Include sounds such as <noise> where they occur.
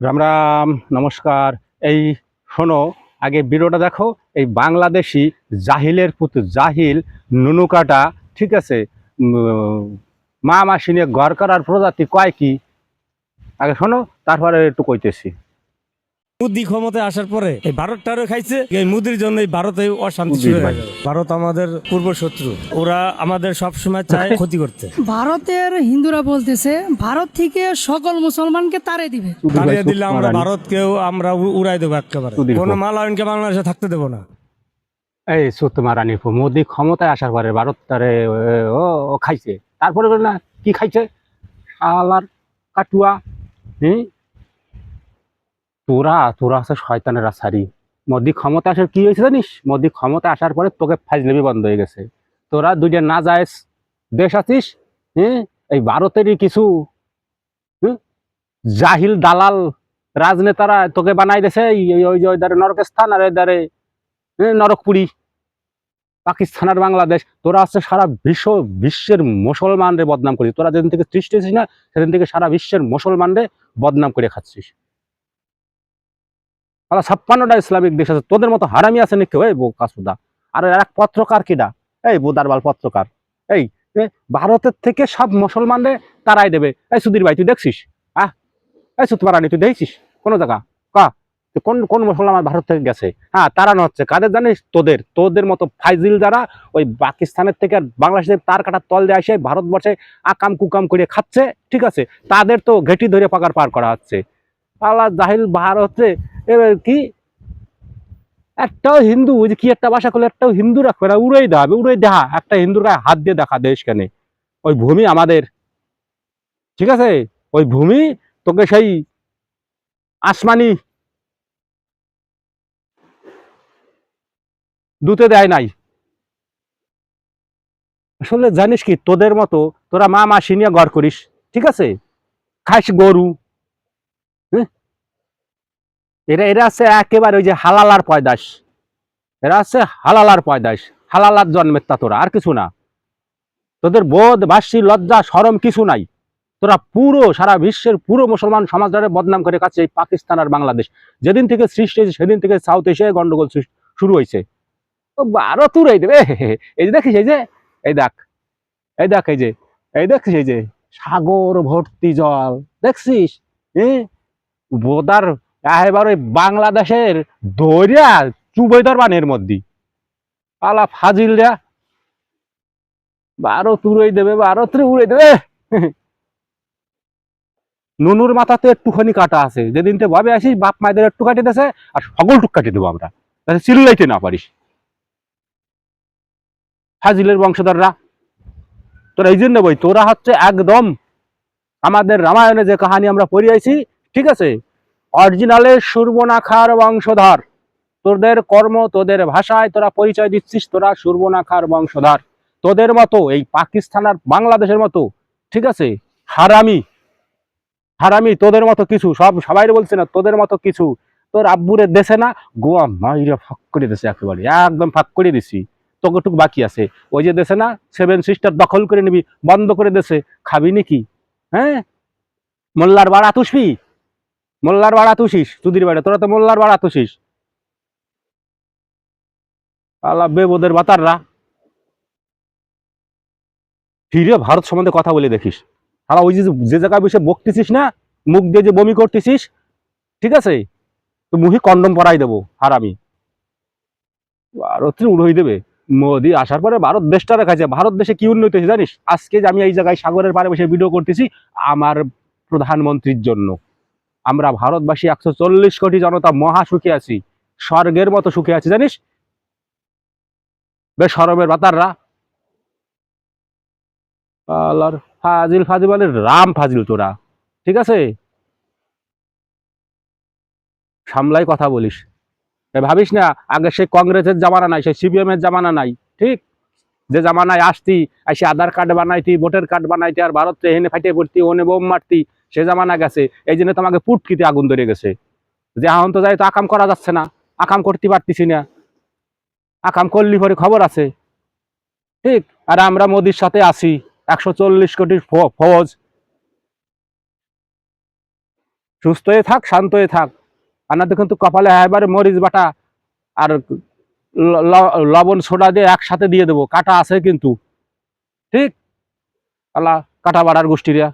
রাম রাম, নমস্কার। এই শোনো, আগে ভিডিওটা দেখো, এই বাংলাদেশি জাহিলের পুতু জাহিল নুনুকাটা, ঠিক আছে? মা মাসি নিয়ে ঘর করার প্রজাতি কয় কি? আগে শোনো, তারপরে একটু কইতেছি। মুদি ক্ষমতায় আসার পরে এই ভারত টারো খাইছে এই মুদির জন্য এই ভারতে অশান্তি শুরু হয়ে গেল। ভারত আমাদের পূর্ব শত্রু ওরা আমাদের সব সময় চায় <laughs> ক্ষতি করতে। ভারতের হিন্দুরা বলতেছে ভারত থেকে সকল মুসলমানকে তাড়িয়ে দিবে। তাড়িয়ে দিলে আমরা ভারতকেও আমরা উড়াই দেবো একেবারে। কোনো মালায়নকে বাংলাদেশে থাকতে দেবো না। এই সুতমা রানী মোদি ক্ষমতায় আসার পরে ভারত তারে ও ও খাইছে। তারপরে না কি খাইছে? আলার কাটুয়া হুম? তোরা তোরা আছে শয়তানের আসারি মোদি ক্ষমতা আসার কি হয়েছে জানিস? মোদি ক্ষমতা আসার পরে তোকে ফাজলেবি বন্ধ হয়ে গেছে। তোরা দুইটা না যায় দেশ আছিস হ্যাঁ? এই ভারতেরই কিছু হুম, জাহিল দালাল রাজনেতারা তোকে বানাই এই- ওই যে ওই নরকস্থান আর ওই ধারে এ, নরকপুরি। পাকিস্তান আর বাংলাদেশ। তোরা আছে সারা বিশ্ব বিশ্বের মুসলমানরে বদনাম করিস। তোরা যেদিন থেকে সৃষ্টি হয়েছিস না সেদিন থেকে সারা বিশ্বের মুসলমানরে বদনাম করে খাচ্ছিস। আলা ছাপ্পান্নটা ইসলামিক দেশ আছে, তোদের মতো হারামি আছে নাকি? ওই কাসুদা আর এক পত্রকার কিডা? এই বুদারবাল পত্রকার। এই ভারতের থেকে সব মুসলমানরে তারাই দেবে। এই সুধীর ভাই, তুই দেখছিস? আহ এই সুতমা রানী তুই দেখছিস? কোন জায়গা? কা? কোন কোন মুসলমান ভারত থেকে গেছে? হ্যাঁ তারানো হচ্ছে। কাদের জানিস? তোদের। তোদের মতো ফাইজিল যারা ওই পাকিস্তানের থেকে বাংলাদেশের তার কাটার তল দিয়ে আসে, ভারতবর্ষে আকাম কুকাম করে খাচ্ছে, ঠিক আছে? তাদের তো ঘেটি ধরে পাকার পার করা হচ্ছে। আল্লাহ জাহিল ভারতে এবার কি? একটাও হিন্দু, ওই যে কি একটা ভাষা করলে, একটাও হিন্দু রাখবে না, উড়েই হবে উড়েই দেখা। একটা হিন্দুর হাত দিয়ে দেখা দেশ কেন ওই ভূমি আমাদের। ঠিক আছে? ওই ভূমি তোকে সেই আসমানি দুতে দেয় নাই। আসলে জানিস কি, তোদের মতো, তোরা মা মাসি নিয়ে ঘর করিস। ঠিক আছে? খাইস গরু। হ্যাঁ? এরা এরা আছে একেবারে ওই যে হালালার পয়দাস। এরা আছে হালালার পয়দাস। হালালার জন্মের তা তোরা, আর কিছু না। তোদের বোধ, বাসি, লজ্জা, সরম কিছু নাই। তোরা পুরো সারা বিশ্বের পুরো মুসলমান সমাজটারে বদনাম করে কাছে এই পাকিস্তান আর বাংলাদেশ। যেদিন থেকে সৃষ্টি হয়েছে, সেদিন থেকে সাউথ এশিয়ায় গন্ডগোল শুরু হয়েছে। ও বারো তুরাই দেবে। এই যে দেখিস, এই যে, এই দেখ এই দেখ, এই যে, এই দেখছিস এই যে, সাগর ভর্তি জল। দেখছিস হ্যাঁ বোদার এবার ওই বাংলাদেশের দরিয়া চুবই দরবানের মধ্যে। আলা ফাজিল দেয়া বারো তুরাই দেবে বারো তুরে উড়ে দেবে। নুনুর মাথাতে একটুখানি কাটা আছে। যেদিন থেকে ভাবে আসিস, বাপ মায়েদের একটু কাটি দেছে, আর সকল টুক কাটি দেবো আমরা। যাতে চিল্লাইতে না পারিস। হাজিলের বংশধররা, তোরা এই জন্য বই, তোরা হচ্ছে একদম আমাদের রামায়ণে যে কাহানি আমরা পড়িয়েছি ঠিক আছে? অরিজিনালের সুর্বনাখার বংশধর। তোদের কর্ম, তোদের ভাষায় তোরা পরিচয় দিচ্ছিস, তোরা সুর্বনাখার বংশধর। তোদের মতো, এই পাকিস্তান আর বাংলাদেশের মতো, ঠিক আছে? হারামি হারামি, তোদের মতো কিছু, সব, সবাই বলছে না, তোদের মতো কিছু, তোর আব্বুরে দেশে না, গোয়া মাইরে ফাঁক করে দিছে একেবারে, একদম ফাঁক করে দিছি। তোকেটুক বাকি আছে। ওই যে দেশে না, সেভেন সিস্টার দখল করে নিবি, বন্ধ করে দেশে খাবি নাকি? হ্যাঁ? মোল্লার বাড়া তুষবি মোল্লার বাড়া তুষিস তুদির বাড়া, তোরা তো মোল্লার বাড়া তুষিস আল্লাহ বেবোদের বাতাররা। ফিরে ভারত সম্বন্ধে কথা বলে দেখিস। আর ওই যে জায়গায় বসে বকতেছিস না, মুখ দিয়ে যে বমি করতেছিস, ঠিক আছে? তো মুখে কন্ডম পরাই দেবো, আর হারামি ভারত উড়োই দেবে। মোদি আসার পরে ভারত দেশটা রেখেছে ভারত দেশে কি উন্নতি হয়েছে জানিস? আজকে যে আমি এই জায়গায় সাগরের পাড়ে বসে ভিডিও করতেছি, আমার প্রধানমন্ত্রীর জন্য। আমরা ভারতবাসী একশো চল্লিশ কোটি জনতা মহা সুখে আছি। স্বর্গের মতো সুখে আছি, জানিস? বেশ সরবের বাতাররা ফাজিল ফাজিল মানে রাম ফাজিল তোরা। ঠিক আছে? সামলাই কথা বলিস। ভাবিস না, আগে সেই কংগ্রেসের জামানা নাই, সেই সিপিএম এর জামানা নাই, ঠিক? যে জামানায় আসতি আসি আধার কার্ড বানাইতি, ভোটার কার্ড বানাইতি, আর ভারত এনে ফাইটে পড়তি, ওনে বোম মারতি সে জামানা গেছে, এই জন্য তোমাকে পুটকিতে আগুন ধরে গেছে। যে এখন তো যাই তো আকাম করা যাচ্ছে না, আকাম করতে পারতেছি না। আকাম করলি পরে খবর আছে। ঠিক, আর আমরা মোদির সাথে আছি, একশো চল্লিশ কোটির ফৌজ। সুস্থ হয়ে থাক। শান্ত হয়ে থাক তো কিন্তু কপালে এবারে মরিচ বাটা আর লবণ সোডা দিয়ে একসাথে দিয়ে দেবো, কাটা আছে কিন্তু। ঠিক, আল্লাহ কাটা বাড়ার গোষ্ঠীরা।